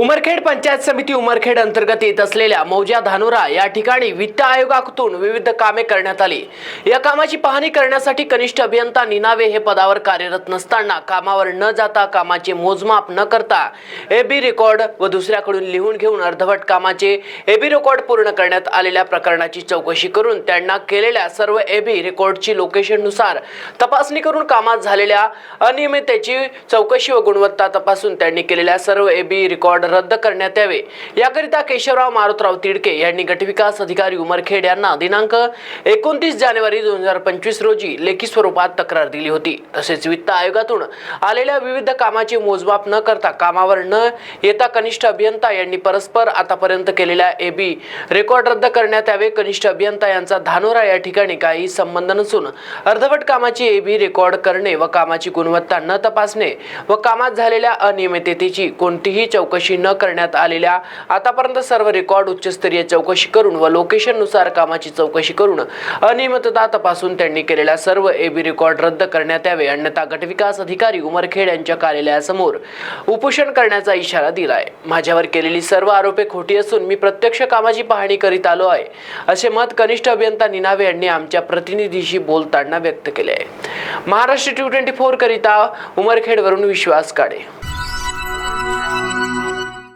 उमरखेड पंचायत समिती उमरखेड अंतर्गत येत असलेल्या मौजा धानोरा या ठिकाणी वित्त आयोगातून विविध कामे करण्यात आली. या कामाची पाहणी करण्यासाठी कनिष्ठ अभियंता निनावे हे पदावर कार्यरत नसताना कामावर न जाता कामाचे मोजमाप न करता एबी रेकॉर्ड व दुसऱ्याकडून लिहून घेऊन अर्धवट कामाचे एबी रेकॉर्ड पूर्ण करण्यात आलेल्या प्रकरणाची चौकशी करून त्यांना केलेल्या सर्व एबी रेकॉर्डची लोकेशननुसार तपासणी करून कामात झालेल्या अनियमिततेची चौकशी व गुणवत्ता तपासून त्यांनी केलेल्या सर्व एबी रेकॉर्ड रद्द करण्यात यावे. याकरिता केशवराव मारुतराव तिडके यांनी गटविकास अधिकारी उमरखेड यांना दिनांक एकोणतीस जानेवारी दोन हजार पंचवीस रोजी लेखी स्वरूपात तक्रार दिली होती. तसेच वित्त आयोगातून आलेल्या विविध कामाचे मोजमाप न करता कामावर न येता कनिष्ठ अभियंता यांनी परस्पर आतापर्यंत केलेल्या एबी रेकॉर्ड रद्द करण्यात यावे. कनिष्ठ अभियंता यांचा धानोरा या ठिकाणी काही संबंध नसून अर्धवट कामाची एबी रेकॉर्ड करणे व कामाची गुणवत्ता न तपासणे व कामात झालेल्या अनियमिततेची कोणतीही चौकशी न करण्यात आलेल्या आतापर्यंत सर्व रेकॉर्ड उच्चस्तरीय चौकशी करून व लोकेशननुसार कामाची चौकशी करून अनियमितता तपासून त्यांनी केलेल्या सर्व एबी रेकॉर्ड रद्द करण्यात यावे अन्यथा गटविकास अधिकारी उमरखेड यांच्या कार्यालयासमोर उपोषण करण्याचा इशारा दिलाय. माझ्यावर केलेली सर्व आरोपे खोटी असून मी प्रत्यक्ष कामाची पाहणी करीत आलो आहे असे मत कनिष्ठ अभियंता निनावे यांनी आमच्या प्रतिनिधीशी बोलताना व्यक्त केले आहे. महाराष्ट्र टू ट्वेंटी फोर करिता उमरखेडवरून विश्वास काढे